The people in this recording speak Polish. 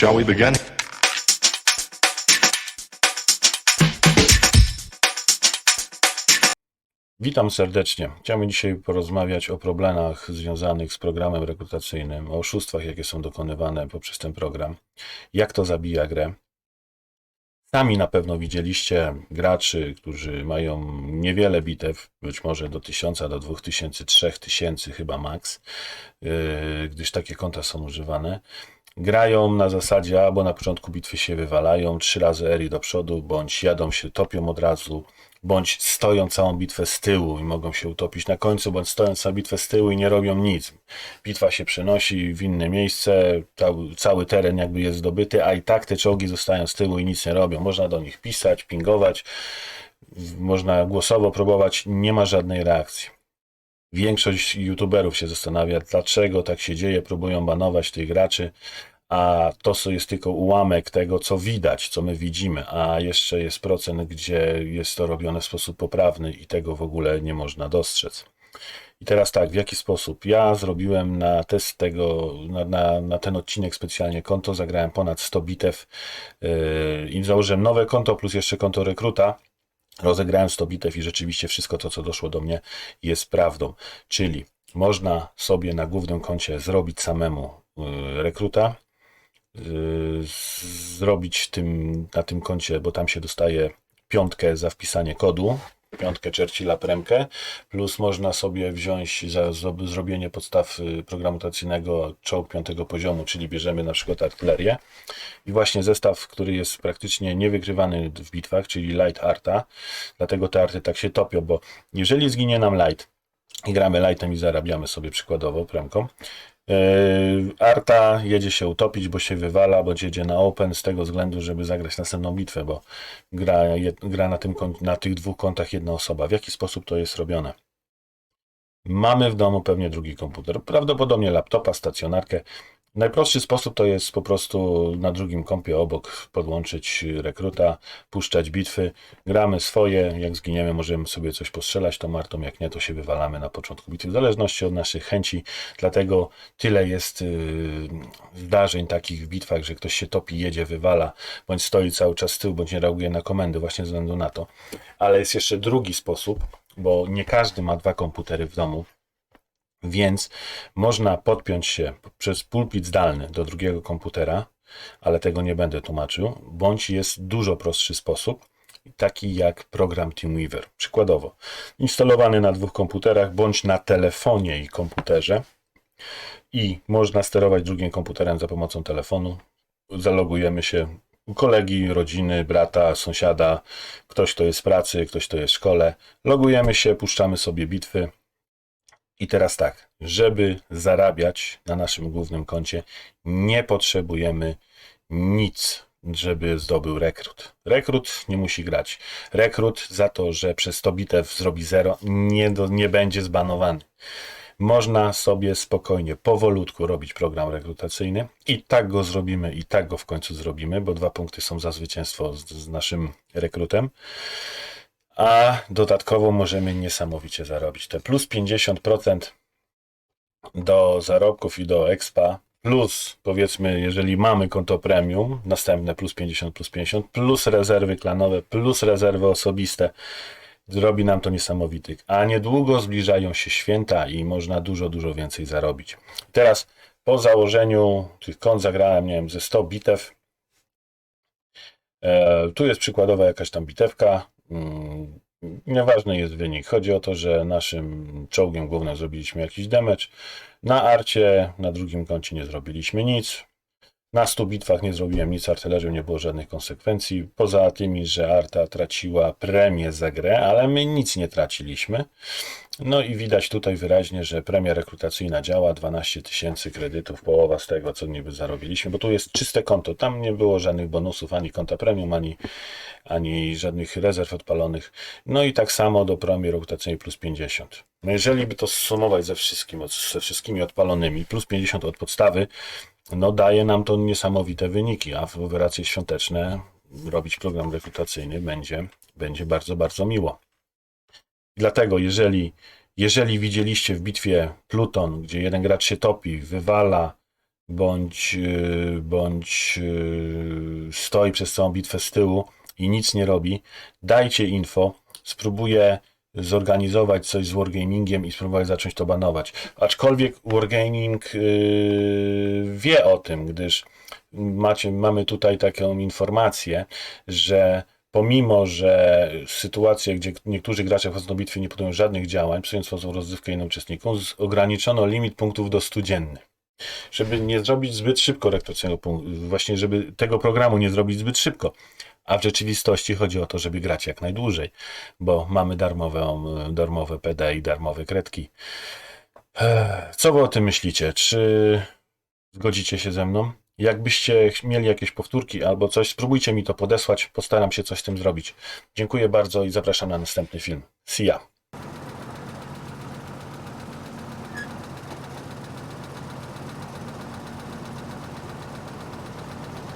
Shall we begin? Witam serdecznie. Chciałbym dzisiaj porozmawiać o problemach związanych z programem rekrutacyjnym, o oszustwach, jakie są dokonywane poprzez ten program, jak to zabija grę. Sami na pewno widzieliście graczy, którzy mają niewiele bitew, być może do 1000, do 2000, 3000 chyba max, yy, gdyż takie konta są używane. Grają na zasadzie albo na początku bitwy się wywalają, trzy razy eri do przodu, bądź jadą się, topią od razu, bądź stoją całą bitwę z tyłu i mogą się utopić na końcu, bądź stoją całą bitwę z tyłu i nie robią nic. Bitwa się przenosi w inne miejsce, cały, teren jakby jest zdobyty, a i tak te czołgi zostają z tyłu i nic nie robią. Można do nich pisać, pingować, można głosowo próbować, nie ma żadnej reakcji. Większość youtuberów się zastanawia, dlaczego tak się dzieje, próbują banować tych graczy, a to co jest tylko ułamek tego, co widać, co my widzimy, a jeszcze jest procent, gdzie jest to robione w sposób poprawny i tego w ogóle nie można dostrzec. I teraz tak, w jaki sposób? Ja zrobiłem na test tego, na, na, na ten odcinek specjalnie konto, zagrałem ponad 100 bitew yy, i założyłem nowe konto plus jeszcze konto rekruta. Rozegrałem 100 bitew i rzeczywiście wszystko to, co doszło do mnie, jest prawdą. Czyli można sobie na głównym koncie zrobić samemu yy, rekruta, yy, zrobić tym, na tym koncie, bo tam się dostaje piątkę za wpisanie kodu, piątkę Churchilla Premkę, plus można sobie wziąć za zro- zrobienie podstaw y, programu tracyjnego czołg piątego poziomu, czyli bierzemy na przykład artylerię. I właśnie zestaw, który jest praktycznie niewykrywany w bitwach, czyli light arta, dlatego te arty tak się topią, bo jeżeli zginie nam light i gramy lightem i zarabiamy sobie przykładowo premką, Arta jedzie się utopić, bo się wywala, bądź jedzie na open z tego względu, żeby zagrać następną bitwę, bo gra, gra na, tym, na tych dwóch kontach jedna osoba. W jaki sposób to jest robione? Mamy w domu pewnie drugi komputer, prawdopodobnie laptopa, stacjonarkę. Najprostszy sposób to jest po prostu na drugim kompie obok podłączyć rekruta, puszczać bitwy, gramy swoje, jak zginiemy możemy sobie coś postrzelać tą martą, jak nie to się wywalamy na początku bitwy, w zależności od naszych chęci, dlatego tyle jest yy, zdarzeń takich w bitwach, że ktoś się topi, jedzie, wywala, bądź stoi cały czas z tyłu, bądź nie reaguje na komendy właśnie ze względu na to. Ale jest jeszcze drugi sposób, bo nie każdy ma dwa komputery w domu, więc można podpiąć się przez pulpit zdalny do drugiego komputera, ale tego nie będę tłumaczył, bądź jest dużo prostszy sposób, taki jak program TeamWeaver. Przykładowo, instalowany na dwóch komputerach, bądź na telefonie i komputerze i można sterować drugim komputerem za pomocą telefonu. Zalogujemy się u kolegi, rodziny, brata, sąsiada, ktoś to jest w pracy, ktoś to jest w szkole. Logujemy się, puszczamy sobie bitwy, i teraz tak, żeby zarabiać na naszym głównym koncie, nie potrzebujemy nic, żeby zdobył rekrut. Rekrut nie musi grać. Rekrut za to, że przez 100 bitew zrobi 0, nie, do, nie będzie zbanowany. Można sobie spokojnie, powolutku robić program rekrutacyjny i tak go zrobimy, i tak go w końcu zrobimy, bo dwa punkty są za zwycięstwo z, z naszym rekrutem a dodatkowo możemy niesamowicie zarobić. Te plus 50% do zarobków i do expa, plus powiedzmy, jeżeli mamy konto premium, następne plus 50, plus 50, plus rezerwy klanowe, plus rezerwy osobiste, zrobi nam to niesamowitych. A niedługo zbliżają się święta i można dużo, dużo więcej zarobić. Teraz po założeniu tych kont zagrałem, nie wiem, ze 100 bitew. E, tu jest przykładowa jakaś tam bitewka. Mm, Nieważny jest wynik. Chodzi o to, że naszym czołgiem głównym zrobiliśmy jakiś damage. Na arcie, na drugim koncie nie zrobiliśmy nic. Na 100 bitwach nie zrobiłem nic, artylerią nie było żadnych konsekwencji. Poza tymi, że Arta traciła premię za grę, ale my nic nie traciliśmy. No i widać tutaj wyraźnie, że premia rekrutacyjna działa, 12 tysięcy kredytów, połowa z tego, co niby zarobiliśmy, bo tu jest czyste konto, tam nie było żadnych bonusów, ani konta premium, ani, ani żadnych rezerw odpalonych. No i tak samo do premii rekrutacyjnej plus 50. No jeżeli by to zsumować ze wszystkim, ze wszystkimi odpalonymi, plus 50 od podstawy, no daje nam to niesamowite wyniki, a w operacje świąteczne robić program rekrutacyjny będzie, będzie bardzo, bardzo miło. Dlatego, jeżeli, jeżeli widzieliście w bitwie Pluton, gdzie jeden gracz się topi, wywala, bądź, yy, bądź yy, stoi przez całą bitwę z tyłu i nic nie robi, dajcie info, spróbuję zorganizować coś z Wargamingiem i spróbować zacząć to banować. Aczkolwiek Wargaming yy, wie o tym, gdyż macie, mamy tutaj taką informację, że pomimo, że sytuacje, gdzie niektórzy gracze wchodzą do bitwy nie podejmują żadnych działań, psując swoją rozrywkę innym uczestnikom, ograniczono limit punktów do 100 dziennych. Żeby nie zrobić zbyt szybko rekrutacyjnego punktu, właśnie żeby tego programu nie zrobić zbyt szybko. A w rzeczywistości chodzi o to, żeby grać jak najdłużej, bo mamy darmowe, darmowe PD i darmowe kredki. Co wy o tym myślicie? Czy zgodzicie się ze mną? Jakbyście mieli jakieś powtórki albo coś, spróbujcie mi to podesłać. Postaram się coś z tym zrobić. Dziękuję bardzo i zapraszam na następny film. See ya.